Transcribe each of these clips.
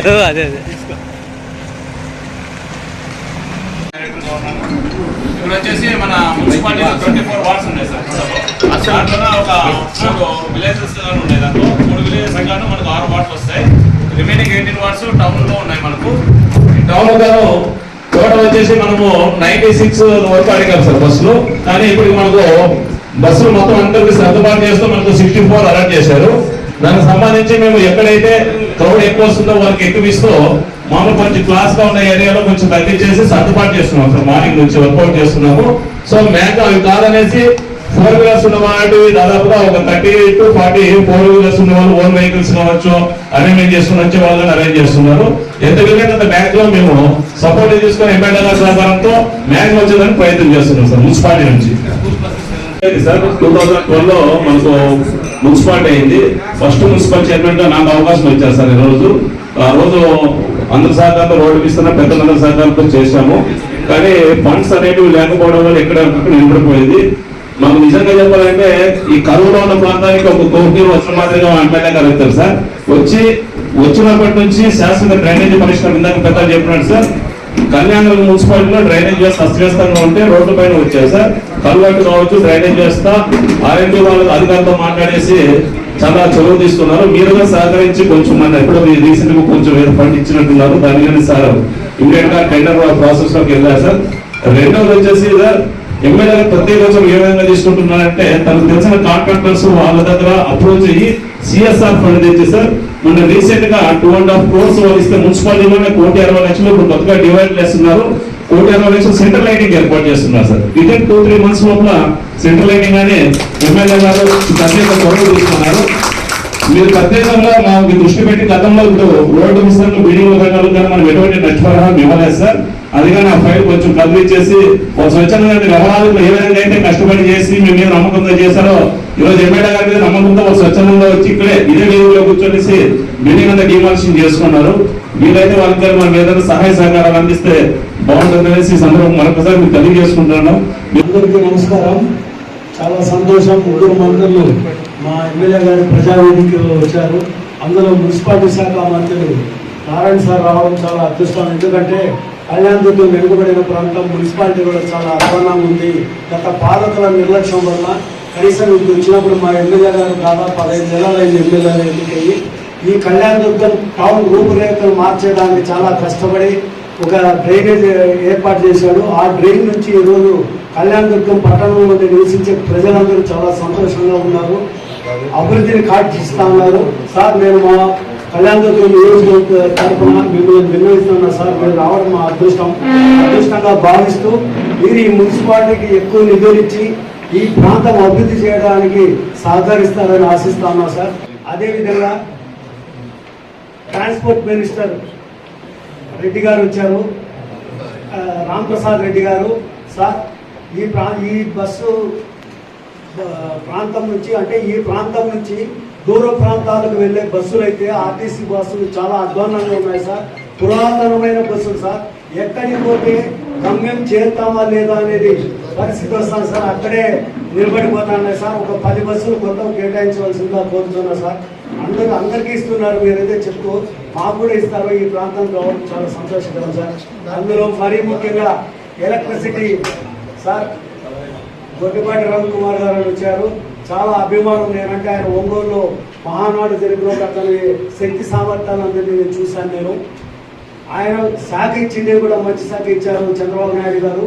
అదే అదే. ఇప్పుడు వచ్చేసి మన మున్సిపాలిటీలో ట్వంటీ ఫోర్ వార్డ్స్ ఉన్నాయి సార్. దాంట్లో ఒక మూడు విలేజెస్ ఉన్నాయి దాంట్లో. మూడు విలేజెస్ గాను మనకు ఆరు వార్డ్స్ వస్తాయి. రిమైనింగ్ ఎయిటీన్ వార్డ్స్ టౌన్లో ఉన్నాయి మనకు. టౌన్ గాను టోటల్ వచ్చేసి మనము నైన్టీ సిక్స్ వరకు అడిగాం సార్ బస్సులు. కానీ ఇప్పుడు మనకు బస్సులు మొత్తం అందరికి సర్దుబాటు చేస్తూ మనకు సిక్స్టీ ఫోర్ అలర్ట్ చేశారు. దానికి సంబంధించి మేము ఎక్కడైతే క్రౌడ్ ఎక్కువ వస్తుందో వాళ్ళకి ఎక్కువ ఇస్తూ మామూలు కొంచెం క్లాస్గా ఉన్న ఏరియాలో కొంచెం తగ్గించేసి సర్దుబాటు చేస్తున్నాం సార్. మార్నింగ్ నుంచి వర్కౌట్ చేస్తున్నాము. సో మ్యాక్ అవి కాదనేసి ఫోర్ వీలర్స్ ఉన్న వాటి దాదాపుగా ఒక thirty to forty four wheelers ఉన్న వాళ్ళు ఓన్ వెహికల్స్ కావచ్చు అరేంజ్మెంట్ చేసుకుని వచ్చే వాళ్ళని అరేంజ్ చేస్తున్నారు. ఎంత వీలైనంత బ్యాక్లో మేము సపోర్ట్ తీసుకుని ఎమ్మెల్యే సహకారంతో మ్యాక్ వచ్చేదానికి ప్రయత్నం చేస్తున్నాం సార్ మున్సిపాలిటీ నుంచి. సార్? టూ థౌసండ్ ట్వెల్వ్లో మనకు మున్సిపాలిటీ అయింది. ఫస్ట్ మున్సిపల్ చైర్మన్గా నాకు అవకాశం ఇచ్చారు సార్ ఈరోజు. ఆ రోజు అందరి సహకారంతో రోడ్డు ఇస్తున్నా పెద్దలందరి సహకారంతో చేశాము. కానీ ఫండ్స్ అనేటివి లేకపోవడం వల్ల ఎక్కడ నిలబడిపోయింది. మాకు నిజంగా చెప్పాలంటే ఈ కరువులో ఉన్న ప్రాంతానికి ఒక కోటి వచ్చిన మాదిరిగా ఎమ్మెల్యే గారు వచ్చారు సార్. వచ్చి వచ్చినప్పటి నుంచి శాశ్వత డ్రైనేజీ పరిష్కారం ఇందాక పెద్ద చెప్పినాడు సార్. కళ్యాణ మున్సిపాలిటీలో డ్రైనేజ్ వ్యవస్థ అస్తవ్యస్తంగా ఉంటే రోడ్డు పైన వచ్చాయి సార్. కల్వర్టు కావచ్చు డ్రైనేజ్ వ్యవస్థ. ఆర్ఎండి వాళ్ళు అధికారులతో మాట్లాడేసి చాలా చొరవ తీసుకున్నారు. మీరుగా సహకరించి కొంచెం మన ఎప్పుడో రీసెంట్గా కొంచెం ఏదో ఫండ్ ఇచ్చినట్టున్నారు. దానికని సార్ ఇమీడియట్గా టెండర్ ప్రాసెస్లోకి వెళ్ళారు సార్. రెండవది వచ్చేసి సార్ ఎమ్మెల్యేలు ప్రతి రోజు ఏ విధంగా తీసుకుంటున్నారంటే తనకు తెలిసిన కాంట్రాక్టర్స్ వాళ్ళ దగ్గర అప్రోచ్ అయ్యి సిఎస్ఆర్ ఫండ్ తెచ్చి సార్ మొన్న రీసెంట్గా టూ అండ్ హాఫ్ క్రోర్స్ ఇస్తే మున్సిపాలిటీలోనే కోటి అరవై లక్షలు ఇప్పుడు కొత్తగా డివైడ్ చేస్తున్నారు. కోటి అరవై లక్షలు సెంటర్ లైటింగ్ ఏర్పాటు చేస్తున్నారు sir. Within two three months లోపల సెంట్రల్ లైటింగ్ అనే ఎమ్మెల్యే గారు ప్రత్యేక చొరవ తీసుకున్నారు. మీరు ప్రత్యేకంగా మాకు దృష్టి పెట్టి గతంలో ఇప్పుడు రోడ్డు విస్తరణ బిల్డింగ్ రంగాలు కానీ మనం ఎటువంటి నష్టపరిహారం ఇవ్వలేదు సార్. అందుకని ఆ ఫైల్ కొంచెం కదిలిచ్చేసి ఒక స్వచ్ఛంద వ్యవహారాలు ఏ విధంగా అయితే కష్టపడి చేసి మీ మీద నమ్మకంతో చేశారో ఈ రోజు ఎమ్మెల్యే గారి మీద నమ్మకంతో ఒక స్వచ్ఛందంగా వచ్చి ఇక్కడే ఇదే వేదికలో కూర్చొనేసి బిల్డింగ్ అంతా డిమాలిషన్ చేసుకున్నారు. వీలైతే వాళ్ళకి మనం ఏదైనా సహాయ సహకారాలు అందిస్తే బాగుంటుందనేసి ఈ సందర్భం మరొకసారి మీకు తెలియజేసుకుంటున్నాను. అందరికీ నమస్కారం. చాలా సంతోషం. ముగ్గురు మంత్రులు మా ఎమ్మెల్యే గారి ప్రజావేదికలో వచ్చారు. అందులో మున్సిపాలిటీ శాఖ మంత్రులు నారాయణ సార్ రావడం చాలా అదృష్టం. ఎందుకంటే కళ్యాణదుర్గం వెనుకబడిన ప్రాంతం మున్సిపాలిటీ కూడా చాలా అధ్వానంగా ఉంది. గత పాలకుల నిర్లక్ష్యం వల్ల కనీసం ఇప్పుడు వచ్చినప్పుడు మా ఎమ్మెల్యే గారు దాదాపు పదహైదు నెలలైంది ఎమ్మెల్యేలు ఎన్నికయ్యి ఈ కళ్యాణదుర్గం టౌన్ రూపురేఖలు మార్చేయడానికి చాలా కష్టపడి ఒక డ్రైనేజ్ ఏర్పాటు చేశాడు. ఆ డ్రైన్ నుంచి ఈరోజు కళ్యాణదుర్గం పట్టణంలో నివసించే ప్రజలందరూ చాలా సంతోషంగా ఉన్నారు. అభివృద్ధిని కాటిస్తా ఉన్నారు. సార్ నేను మా కళ్యాణదుర్గం నియోజకవర్గ తరఫున మిమ్మల్ని నిర్వహిస్తున్నా సార్ మీరు రావడం మా అదృష్టం. అదృష్టంగా భావిస్తూ మీరు ఈ మున్సిపాలిటీకి ఎక్కువ నిధులు ఇచ్చి ఈ ప్రాంతం అభివృద్ధి చేయడానికి సహకరిస్తారని ఆశిస్తాను సార్. అదేవిధంగా ట్రాన్స్పోర్ట్ మినిస్టర్ రెడ్డి గారు వచ్చారు. రామ్ ప్రసాద్ రెడ్డి గారు. సార్ ఈ ప్రా ఈ బస్సు ప్రాంతం నుంచి అంటే ఈ ప్రాంతం నుంచి దూర ప్రాంతాలకు వెళ్ళే బస్సులు అయితే ఆర్టీసీ బస్సులు చాలా అధ్వానంగా ఉన్నాయి సార్. పురాతనమైన బస్సులు సార్. ఎక్కడికి పోతే గమ్యం చేరుతామా లేదా అనేది పరిస్థితి వస్తాను సార్. అక్కడే నిలబడిపోతాను సార్. ఒక పది బస్సులు కొంత కేటాయించవలసిందిగా కోరుతున్నా సార్. అందరూ అందరికీ ఇస్తున్నారు. మీరైతే చెప్తూ మాకు కూడా ఇస్తారు. ఈ ప్రాంతం కావడం చాలా సంతోషకరం సార్. అందులో మరీ ముఖ్యంగా ఎలక్ట్రిసిటీ సార్. గొడ్డిపాటి రవికుమార్ గారు వచ్చారు. చాలా అభిమానం నేనంటే ఆయన ఒంగోలులో మహానాడు జరిగిన అతని శక్తి సామర్థ్యాలందరినీ నేను చూశాను నేను. ఆయన శాఖ ఇచ్చింది కూడా మంచి శాఖ ఇచ్చారు చంద్రబాబు నాయుడు గారు.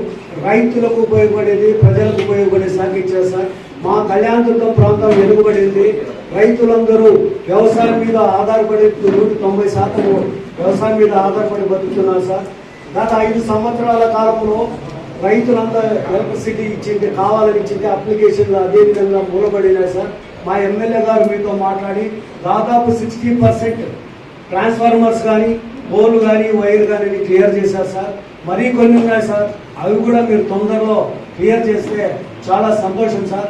రైతులకు ఉపయోగపడేది ప్రజలకు ఉపయోగపడే శాఖ ఇచ్చారు సార్. మా కళ్యాణదుర్గం ప్రాంతం వెలుగుబడింది రైతులందరూ వ్యవసాయం మీద ఆధారపడి నూట తొంభై శాతం వ్యవసాయం మీద ఆధారపడి బతుకుతున్నారు సార్. గత ఐదు సంవత్సరాల కాలంలో రైతులంతా ఎలక్ట్రిసిటీ ఇచ్చింది కావాలని ఇచ్చింది అప్లికేషన్లు అదే విధంగా మూలబడినాయి సార్. మా ఎమ్మెల్యే గారు మీతో మాట్లాడి దాదాపు సిక్స్టీ పర్సెంట్ ట్రాన్స్ఫార్మర్స్ కానీ పోల్ కానీ వైర్ కానీ క్లియర్ చేశారు సార్. మరీ కొన్ని ఉన్నాయి సార్. అవి కూడా మీరు తొందరలో క్లియర్ చేస్తే చాలా సంతోషం సార్.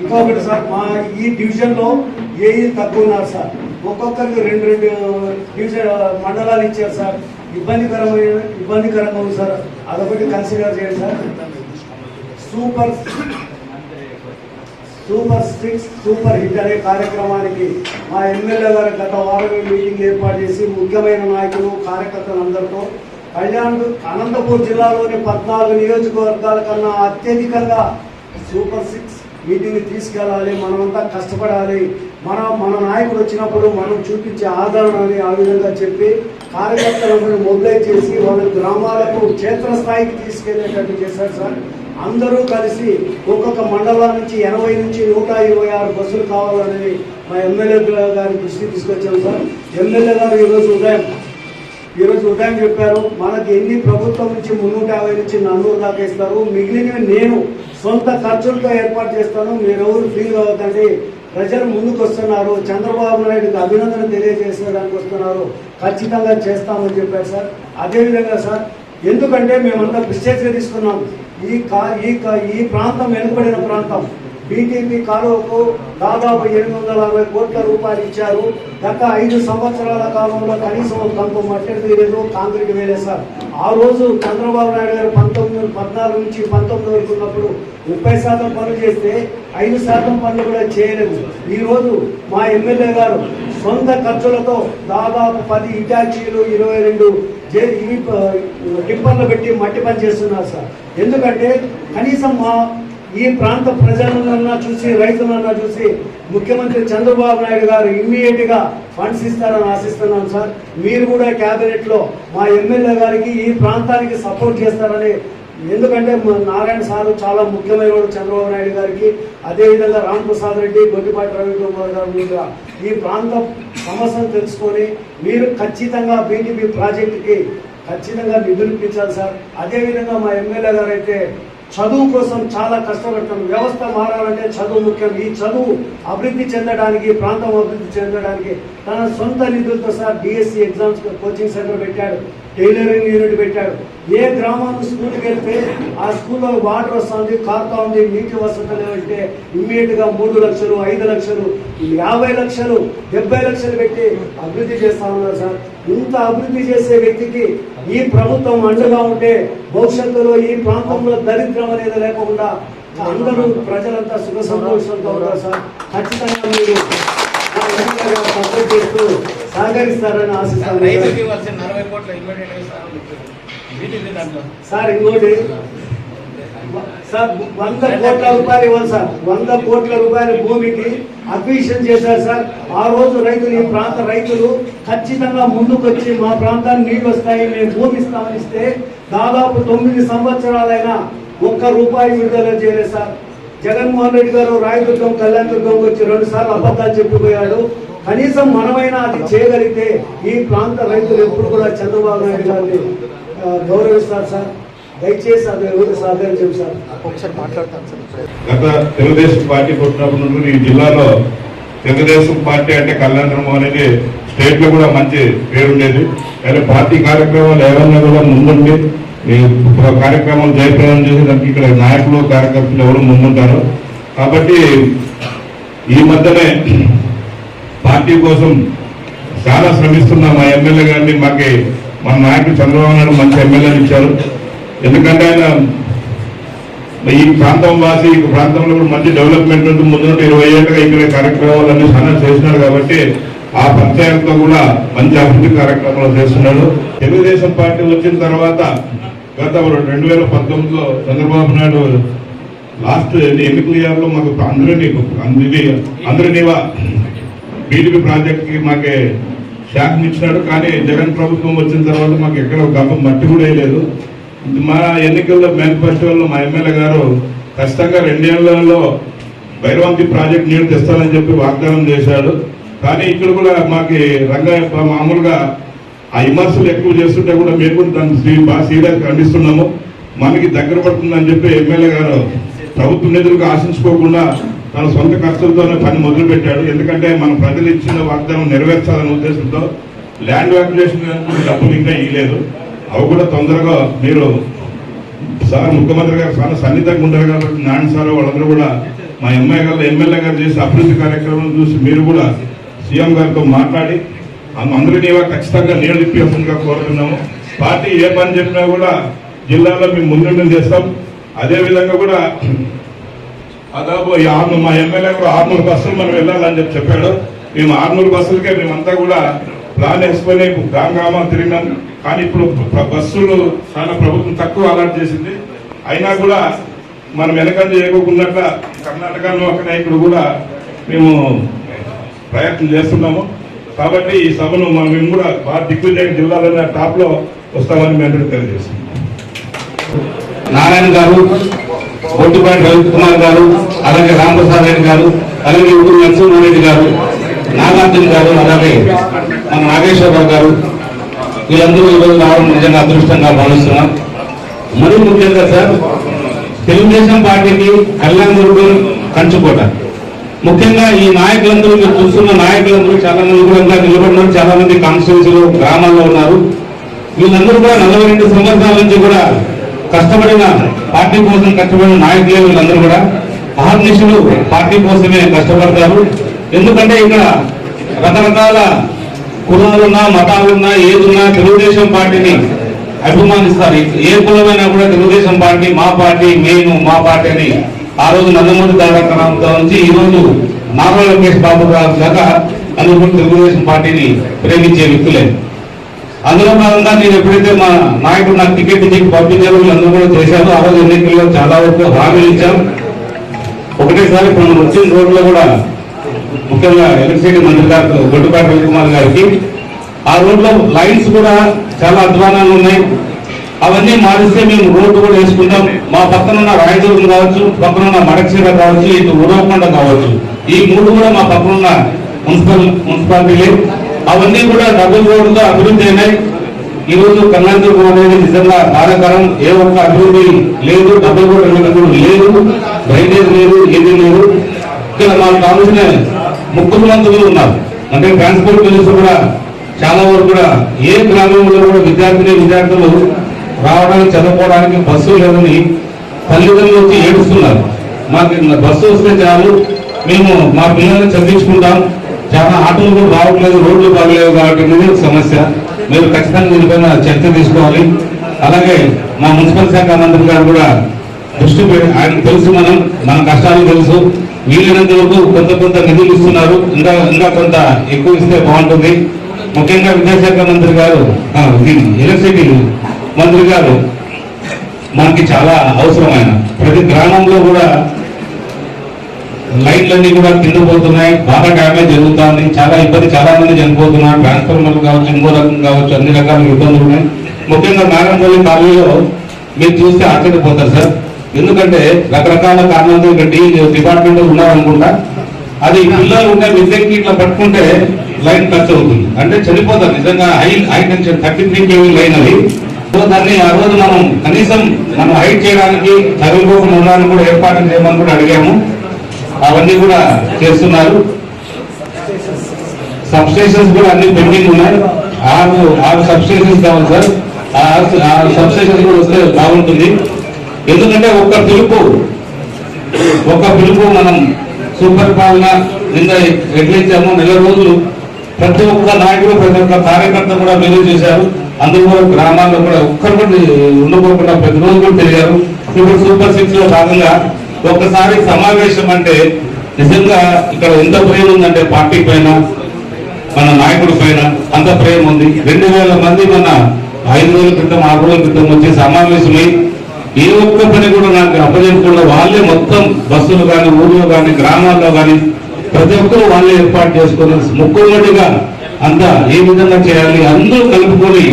ఇంకొకటి సార్ మా ఈ డివిజన్లో ఏఈ తక్కువ ఉన్నారు సార్. ఒక్కొక్కరికి రెండు రెండు డివిజన్ మండలాలు ఇచ్చారు సార్. ఇబ్బందికరమైన ఇబ్బందికరంగా ఉంది సార్. అదొకటి కన్సిడర్ చేయండి sir. Super super six super hit అనే కార్యక్రమానికి మా ఎమ్మెల్యే గారు గత వారం మీటింగ్ ఏర్పాటు చేసి ముఖ్యమైన నాయకులు కార్యకర్తలు అందరితో కళ్యాణ్ అనంతపూర్ జిల్లాలోని పద్నాలుగు నియోజకవర్గాల కన్నా అత్యధికంగా సూపర్ సిక్స్ మీటింగ్ తీసుకెళ్ళాలి మనమంతా కష్టపడాలి. మన మన నాయకుడు వచ్చినప్పుడు మనం చూపించే ఆదరణ అని ఆ విధంగా చెప్పి కార్యకర్తలను మొబిలైజ్ చేసి వాళ్ళ గ్రామాలకు క్షేత్రస్థాయికి తీసుకెళ్ళేటట్టు చేశారు సార్. అందరూ కలిసి ఒక్కొక్క మండలం నుంచి ఎనభై నుంచి నూట ఇరవై ఆరు బస్సులు కావాలని మా ఎమ్మెల్యే గారి దృష్టికి తీసుకొచ్చాం సార్. ఎమ్మెల్యే గారు ఈరోజు ఉదయం ఈరోజు ఉదయం చెప్పారు మనకి ఎన్ని ప్రభుత్వం నుంచి మున్నూట యాభై నుంచి నన్నూరు దాకా ఇస్తారు. మిగిలినవి నేను సొంత ఖర్చులతో ఏర్పాటు చేస్తాను. మీరెవరు ఫీల్ అవుతండి ప్రజలు ముందుకు వస్తున్నారు చంద్రబాబు నాయుడుకి అభినందన తెలియజేసేదానికి వస్తున్నారు. ఖచ్చితంగా చేస్తామని చెప్పారు సార్. అదేవిధంగా సార్ ఎందుకంటే మేమంతా ప్రిస్టేజ్గా తీసుకున్నాం. ఈ కా ఈ కా- ఈ ప్రాంతం వెనుకబడిన ప్రాంతం. బీటీపీ కాలువకు దాదాపు ఎనిమిది వందల అరవై కోట్ల రూపాయలు ఇచ్చారు. గత ఐదు సంవత్సరాల కాలంలో కనీసం ఒక కంపు మట్టి తీయలేదు కాంక్రీట్ వేయలేదు సార్. ఆ రోజు చంద్రబాబు నాయుడు గారు పంతొమ్మిది పద్నాలుగు నుంచి పంతొమ్మిది వరకు ఉన్నప్పుడు ముప్పై శాతం పనులు చేస్తే ఐదు శాతం పనులు కూడా చేయలేదు. ఈరోజు మా ఎమ్మెల్యే గారు సొంత ఖర్చులతో దాదాపు పది ఇటాచీలు ఇరవై రెండు జే- టిప్పర్లు పెట్టి మట్టి పని చేస్తున్నారు సార్. ఎందుకంటే కనీసం మా ఈ ప్రాంత ప్రజలన్నా చూసి రైతులన్నా చూసి ముఖ్యమంత్రి చంద్రబాబు నాయుడు గారు ఇమ్మీడియట్గా ఫండ్స్ ఇస్తారని ఆశిస్తున్నాను సార్. మీరు కూడా క్యాబినెట్లో మా ఎమ్మెల్యే గారికి ఈ ప్రాంతానికి సపోర్ట్ చేస్తారని ఎందుకంటే మా నారాయణ సారు చాలా ముఖ్యమైన వాడు చంద్రబాబు నాయుడు గారికి. అదేవిధంగా రామ్ ప్రసాద్ రెడ్డి గొడ్డిపాటి రవికుమార్ గారు కూడా ఈ ప్రాంత సమస్యను తెలుసుకొని మీరు ఖచ్చితంగా బీటీపీ ప్రాజెక్టుకి ఖచ్చితంగా నిధులు ఇప్పించాలి సార్. అదేవిధంగా మా ఎమ్మెల్యే గారు అయితే చదువు కోసం చాలా కష్టపడతాం. వ్యవస్థ మారాలంటే చదువు ముఖ్యం. ఈ చదువు అభివృద్ధి చెందడానికి ప్రాంతం అభివృద్ధి చెందడానికి తన సొంత నిధులతో sir D S C exams coaching centre పెట్టాడు. టైలరింగ్ యూనిట్ పెట్టాడు ఏ గ్రామానికి స్కూల్కి వెళ్తే ఆ స్కూల్లో వాటర్ వస్తుంది కారుతా ఉంది నీటి వసతులు అంటే ఇమ్మీడియట్గా మూడు లక్షలు ఐదు లక్షలు యాభై లక్షలు డెబ్బై లక్షలు పెట్టి అభివృద్ధి చేస్తా ఉన్నారు సార్. ఇంత అభివృద్ధి చేసే వ్యక్తికి ఈ ప్రభుత్వం అండగా ఉంటే భవిష్యత్తులో ఈ ప్రాంతంలో దరిద్రం అనేది లేకుండా అందరూ ప్రజలంతా సుఖ సంతోషంతో ఉంటారు సార్. ఖచ్చితంగా మీరు నా సపోర్ట్ చేస్తూ సహకరిస్తారని ఆశిస్తాను రైతుకి సార్ ఇంకోటి. సార్ వంద కోట్ల రూపాయలు ఇవ్వాలి సార్. వంద కోట్ల రూపాయల భూమికి అక్విజిషన్ చేశారు సార్. ఆ రోజు రైతులు ఈ ప్రాంత రైతులు ఖచ్చితంగా ముందుకొచ్చి మా ప్రాంతానికి నీళ్ళు వస్తాయి మేము భూమి ఇస్తామని ఇస్తే దాదాపు తొమ్మిది సంవత్సరాలైనా ఒక్క రూపాయి విడుదల చేయలేదు సార్. జగన్మోహన్ రెడ్డి గారు రాయదుర్గం కళ్యాణ దుర్గం వచ్చి రెండు సార్లు అబద్ధాలు చెప్పిపోయాడు. కనీసం మనమైనా అది చేయగలిగితే ఈ ప్రాంత రైతులు ఎప్పుడు కూడా చంద్రబాబు నాయుడు గారిని గౌరవిస్తారు సార్. దయచేసి అది ఎవరు సహకరించండి సార్. ఒకసారి మాట్లాడతాను సార్. గత తెలుగుదేశం పార్టీ పుట్టినప్పటి నుండి ఈ జిల్లాలో తెలుగుదేశం పార్టీ అంటే కళ్యాణం అనేది స్టేట్లో కూడా మంచి పేరు ఉండేది. కానీ పార్టీ కార్యక్రమాలు ఏమన్నా కూడా ముందుండి ఈ కార్యక్రమం జయప్రదం చేసేదానికి ఇక్కడ నాయకులు కార్యకర్తలు ఎవరు ముందుంటారు. కాబట్టి ఈ మధ్యనే పార్టీ కోసం చాలా శ్రమిస్తున్న. మా ఎమ్మెల్యే గారిని మాకి మన నాయకుడు చంద్రబాబు నాయుడు మంచి ఎమ్మెల్యేలు ఇచ్చారు. ఎందుకంటే ఆయన ఈ ప్రాంతం వాసి ఈ ప్రాంతంలో కూడా మంచి డెవలప్మెంట్ ఉంటుంది. ముందు ఇరవై ఏళ్ళుగా ఇక్కడ కార్యక్రమాలన్నీ చాలా చేస్తున్నారు కాబట్టి ఆ పంచాయతీలో కూడా మంచి అభివృద్ధి కార్యక్రమాలు చేస్తున్నాడు తెలుగుదేశం పార్టీ వచ్చిన తర్వాత గత రెండు వేల పంతొమ్మిదిలో చంద్రబాబు నాయుడు లాస్ట్ ఎన్నికల ఇయర్లో మాకు అందరినీ ఇది అందరినీ బీజేపీ ప్రాజెక్ట్కి మాకే శాఖం ఇచ్చినాడు. కానీ జగన్ ప్రభుత్వం వచ్చిన తర్వాత మాకు ఎక్కడ ఒక మట్టి కూడా వేయలేదు. మా ఎన్నికల్లో మేనిఫెస్టోలో మా ఎమ్మెల్యే గారు ఖచ్చితంగా రెండేళ్ళలో భైరవంతి ప్రాజెక్ట్ నీళ్ళు తెస్తానని చెప్పి వాగ్దానం చేశాడు. కానీ ఇక్కడ కూడా మాకు రంగ మామూలుగా ఆ విమర్శలు ఎక్కువ చేస్తుంటే కూడా మేము కూడా దాన్ని బాగా సీరియస్ ఖండిస్తున్నాము. మనకి దగ్గర పడుతుందని చెప్పి ఎమ్మెల్యే గారు ప్రభుత్వం నిధులకు ఆశించుకోకుండా తన సొంత ఖర్చులతోనే పని మొదలుపెట్టాడు. ఎందుకంటే మన ప్రజలు ఇచ్చిన వాగ్దానం నెరవేర్చాలనే ఉద్దేశంతో ల్యాండ్ వ్యాక్యులేషన్ డబ్బులు ఇంకా ఇవ్వలేదు అవి కూడా తొందరగా మీరు సార్ ముఖ్యమంత్రి గారు చాలా సన్నిహితంగా ఉంటారు కాబట్టి నాన్న సార్ వాళ్ళందరూ కూడా మా ఎమ్మెల్యే గారు ఎమ్మెల్యే గారు చేసే అభివృద్ధి కార్యక్రమం చూసి మీరు కూడా సీఎం గారితో మాట్లాడి అందరినీ ఖచ్చితంగా నీళ్ళు ఇప్పించగా కోరుతున్నాము. పార్టీ ఏ పని చెప్పినా కూడా జిల్లాలో మేము ముందుండి చేస్తాం. అదేవిధంగా కూడా దాదాపు ఈ ఆరు మా ఎమ్మెల్యే కూడా ఆరునూరు బస్సులు మనం వెళ్ళాలని చెప్పి చెప్పాడు. మేము ఆరునూరు బస్సులకే మేమంతా కూడా ప్లాన్ వేసుకొని గ్రామ గ్రామం తిరిగినాం. కానీ ఇప్పుడు బస్సులు చాలా ప్రభుత్వం తక్కువ అలాట్ చేసింది. అయినా కూడా మనం వెనకంజ చేయకుండా కర్ణాటకలో ఒక నాయకుడు కూడా మేము ప్రయత్నం చేస్తున్నాము. కాబట్టి ఈ సభను మేము కూడా బాగా దిగ్విజయ జిల్లాలోనే టాప్లో వస్తామని మేము అందరూ తెలియజేస్తున్నాం. నారాయణ గారు బొట్టిపాటి రవిత్ కుమార్ గారు అలాగే రామప్రసాద్ రెడ్డి గారు అలాగే ఇప్పుడు నరసింహారెడ్డి గారు నాగార్జున గారు అలాగే మన నాగేశ్వరరావు గారు వీళ్ళందరూ ఈరోజు రావడం నిజంగా అదృష్టంగా భావిస్తున్నాం. మరీ ముఖ్యంగా సార్ తెలుగుదేశం పార్టీకి కళ్యాణదుర్గం కంచుకోట. ముఖ్యంగా ఈ నాయకులందరూ మీరు చూస్తున్న నాయకులందరూ చాలా మంది కూడా ఇంకా నిలబడినారు. చాలా మంది కాన్స్టిట్యూన్సీలు గ్రామాల్లో ఉన్నారు. వీళ్ళందరూ కూడా నలభై రెండు సంవత్సరాల నుంచి కూడా కష్టపడిన పార్టీ కోసం కష్టపడిన నాయకులే వీళ్ళందరూ కూడా. ఆర్నిషులు పార్టీ కోసమే కష్టపడతారు. ఎందుకంటే ఇక్కడ రకరకాల కులాలున్నా మతాలున్నా ఏదున్నా తెలుగుదేశం పార్టీని అభిమానిస్తారు. ఏ కులమైనా కూడా తెలుగుదేశం పార్టీ మా పార్టీ మేము మా పార్టీ అని ఆ రోజు నందమూరి తారక రామారావు నుంచి ఈ రోజు నారా లోకేష్ బాబు గారు దాకా అందరూ తెలుగుదేశం పార్టీని ప్రేమించే వ్యక్తులే. అందులో భాగంగా నేను ఎప్పుడైతే మా నాయకుడు నాకు టికెట్ ఇచ్చి పంపించారో వీళ్ళందరూ కూడా చేశారు ఆ రోజు ఎన్నికల్లో చాలా వరకు హామీలు ఇచ్చాం. ఒకటేసారి మనం వచ్చిన రోడ్లో కూడా ముఖ్యంగా ఎలక్ట్రిసిటీ మంత్రి గారు గొడ్డుపాటి రవికుమార్ గారికి. ఆ రోడ్లో లైన్స్ కూడా చాలా అధ్వానంగా ఉన్నాయి. అవన్నీ మారిస్తే మేము రోడ్డు కూడా వేసుకుంటాం. మా పక్కన ఉన్న రాయదుర్గం కావచ్చు పక్కన ఉన్న మడక్షీర కావచ్చు ఇటు ఉరవకొండ కావచ్చు. ఈ మూడు కూడా మా పక్కన ఉన్న మున్సిపల్ మున్సిపాలిటీలే. అవన్నీ కూడా డబుల్ రోడ్డుతో అభివృద్ధి అయినాయి. ఈ రోజు అనేది నిజంగా బాధాకరం. ఏ ఒక్క అభివృద్ధి లేదు డబుల్ రోడ్ లేదు. డ్రైనేజ్ లేదు ఏది లేదు. ఇక్కడ మాకు కావాల్సిన ముగ్గురు మంత్రులు ఉన్నారు. అంటే ట్రాన్స్పోర్ట్ మినిస్టర్ కూడా చాలా వరకు కూడా ఏ గ్రామంలో కూడా విద్యార్థిని విద్యార్థులు రావడానికి చదువుకోవడానికి బస్సు లేదని తల్లిదండ్రులు వచ్చి ఏడుస్తున్నారు. మాకు బస్సు వస్తే చాలు మేము మా పిల్లల్ని చదివించుకుంటాం. చాలా ఆటోలు కూడా రావట్లేదు రోడ్లు బాగలేవు కాబట్టి ఇది సమస్య. మీరు ఖచ్చితంగా దీనిపైన చర్చ తీసుకోవాలి. అలాగే మా మున్సిపల్ శాఖ మంత్రి గారు కూడా దృష్టి పెట్టి ఆయన తెలుసు మనం మన కష్టాలు తెలుసు. వీలైనంత వరకు కొంత కొంత నిధులు ఇస్తున్నారు. ఇంకా ఇంకా కొంత ఎక్కువ ఇస్తే బాగుంటుంది. ముఖ్యంగా విద్యాశాఖ మంత్రి గారు ఎలక్ట్రిసిటీ. మంత్రి గారు మనకి చాలా అవసరమైన ప్రతి గ్రామంలో కూడా లైట్లన్నీ కూడా కింద పోతున్నాయి బాగా డ్యామేజ్ జరుగుతుంది చాలా ఇబ్బంది చాలా మంది చనిపోతున్నారు ట్రాన్స్ఫార్మర్లు కావచ్చు ఇంకో రకం కావచ్చు అన్ని రకాల ఇబ్బందులు ఉన్నాయి. ముఖ్యంగా నారాయణపల్లి కాలనీలో మీరు చూస్తే ఆశ్చర్యపోతారు సార్. ఎందుకంటే రకరకాల కారణాలతో ఇక్కడ డి డిపార్ట్మెంట్ ఉన్నారనుకుంటా. అది పిల్లలు ఉంటే విద్యకి ఇట్లా పట్టుకుంటే లైన్ ఖర్చు అవుతుంది. అంటే చనిపోతారు నిజంగా high high tension thirty three K V line అది. దాన్ని ఆ రోజు మనం కనీసం మనం హైట్ చేయడానికి తగిలిపోకుండా ఉండాలని కూడా ఏర్పాటు చేయమని కూడా అడిగాము. అవన్నీ కూడా చేస్తున్నారు. సబ్స్టేషన్స్ కూడా అన్ని పెండింగ్ ఉన్నాయి. ఆరు ఆరు సబ్స్టేషన్స్ కావాలి సార్. ఆ ఆరు- ఆ కూడా వస్తే బాగుంటుంది. ఎందుకంటే ఒక్క పిలుపు ఒక్క పిలుపు మనం సూపర్ పాలన నిన్న ఎట్లించాము నెల రోజులు ప్రతి ఒక్క నాయకుడు ప్రతి ఒక్క కార్యకర్త కూడా మెరుగు చేశారు. అందరూ కూడా గ్రామాల్లో కూడా ఒక్కరు కూడా ఉండిపోకుండా ప్రతిరోజు కూడా తిరిగారు. ఇప్పుడు సూపర్ సిక్స్లో భాగంగా ఒక్కసారి సమావేశం అంటే నిజంగా ఇక్కడ ఎంత ప్రేమ ఉందంటే పార్టీ పైన మన నాయకుడి పైన అంత ప్రేమ ఉంది. రెండు వేల మంది మన ఐదు రోజుల క్రితం ఆరు రోజుల క్రితం వచ్చి సమావేశమై ఏ ఒక్క పని కూడా నాకు అప్పచెప్పకుండా వాళ్ళే మొత్తం బస్సులు కానీ ఊర్లో కానీ గ్రామాల్లో కానీ ప్రతి ఒక్కరు వాళ్ళే ఏర్పాటు చేసుకొని ముక్కుమడిగా అంతా ఏ విధంగా చేయాలి అందరూ కలుపుకొని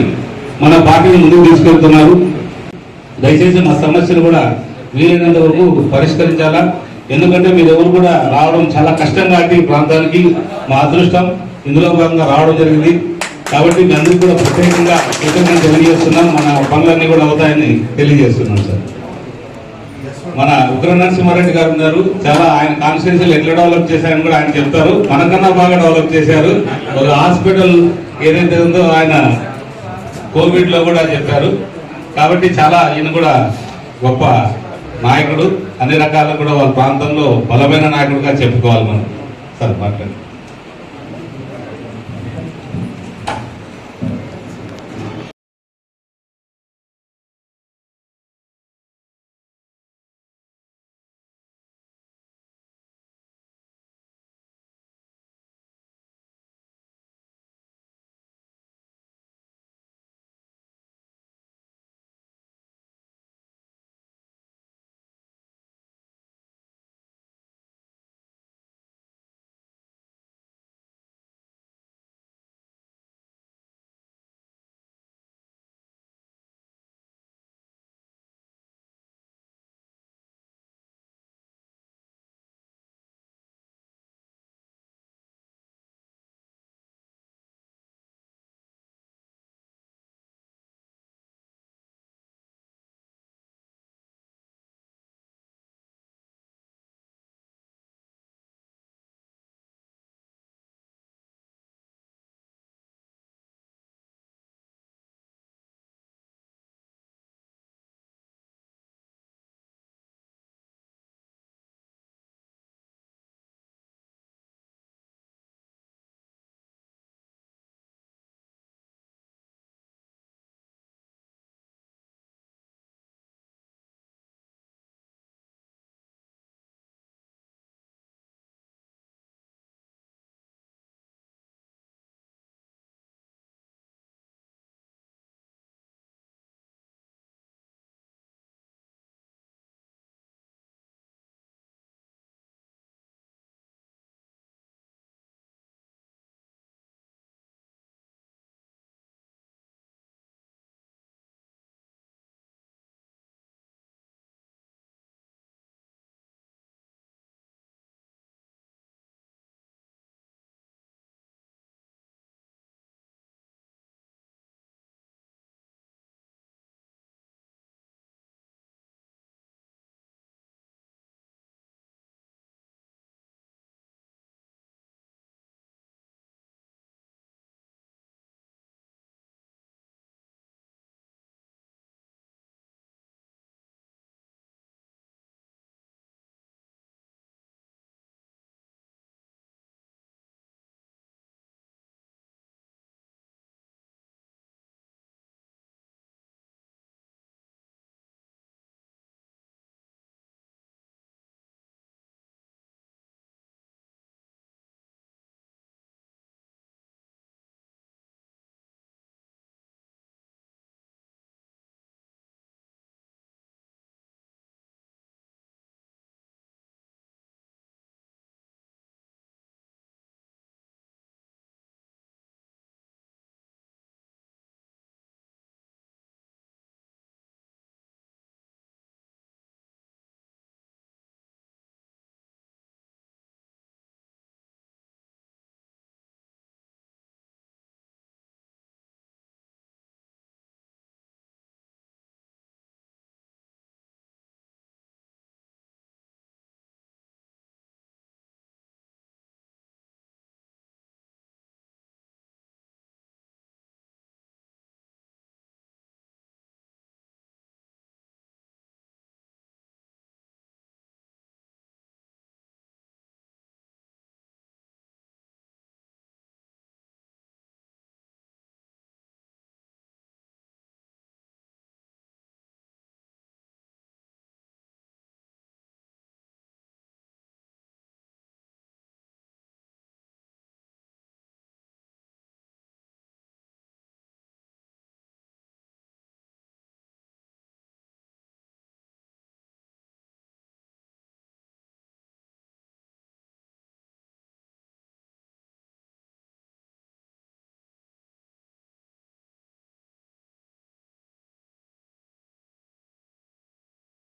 మన పార్టీని ముందుకు తీసుకెళ్తున్నారు. దయచేసి మా సమస్యలు కూడా వీలైనంత వరకు పరిష్కరించాలా? ఎందుకంటే మీరు ఎవరు కూడా రావడం చాలా కష్టం కాబట్టి ఈ ప్రాంతానికి మా అదృష్టం. ఇందులో భాగంగా రావడం జరిగింది. కాబట్టి మీ అందరికీ కూడా ప్రత్యేకంగా కృతజ్ఞత తెలియజేస్తున్నాం మన పనులన్నీ కూడా అవుతాయని తెలియజేస్తున్నాం సార్. మన ఉగ్ర నరసింహారెడ్డి గారు ఉన్నారు. చాలా ఆయన కాన్స్టిట్యూన్సీలు ఎట్లా డెవలప్ చేశారని కూడా ఆయన చెప్తారు. మనకన్నా బాగా డెవలప్ చేశారు. ఒక హాస్పిటల్ ఏదైతే ఉందో ఆయన కోవిడ్లో కూడా చెప్పారు. కాబట్టి చాలా ఈయన కూడా గొప్ప నాయకుడు. అన్ని రకాల కూడా వాళ్ళ ప్రాంతంలో బలమైన నాయకుడిగా చెప్పుకోవాలి మనం. సరే మాట్లాడండి.